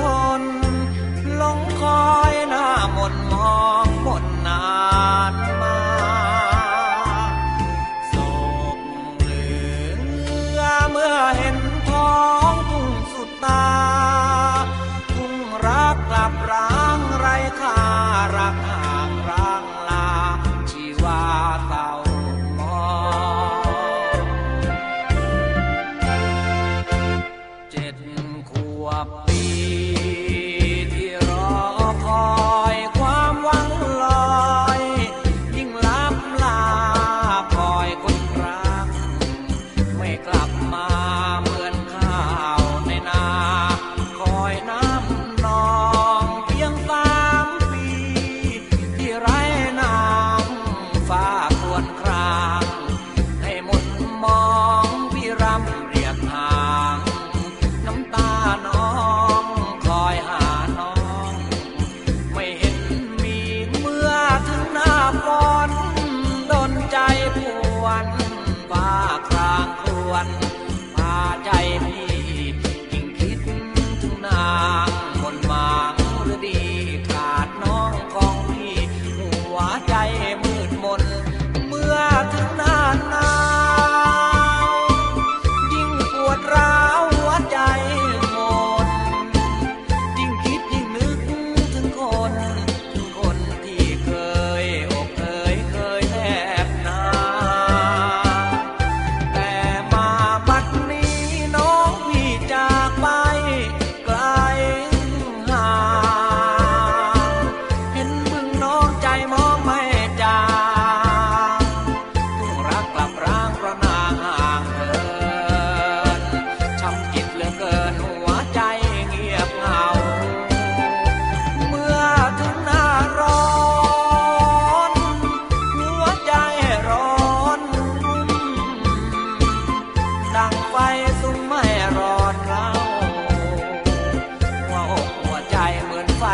ทนลงคอยหน้ามนมองบนนานมาโศกเหลือเมื่อเห็นท้องทุ่งสุดตา ทุ่งรักกลับร้างไรค่ารักห่างร้างลาชีวาเต่ามองเจ็ดขวบปี ใจมองไม่จางทุ่งรักกลับร้างเพราะนางห่างเหินช้ำจิตเหลือเกินหัวใจเงียบเหงา เมื่อถึงหน้าร้อน หัวใจร้อน ดังไฟสุ่มไม่รอดเราหัวอกหัวใจเหมือนไฟ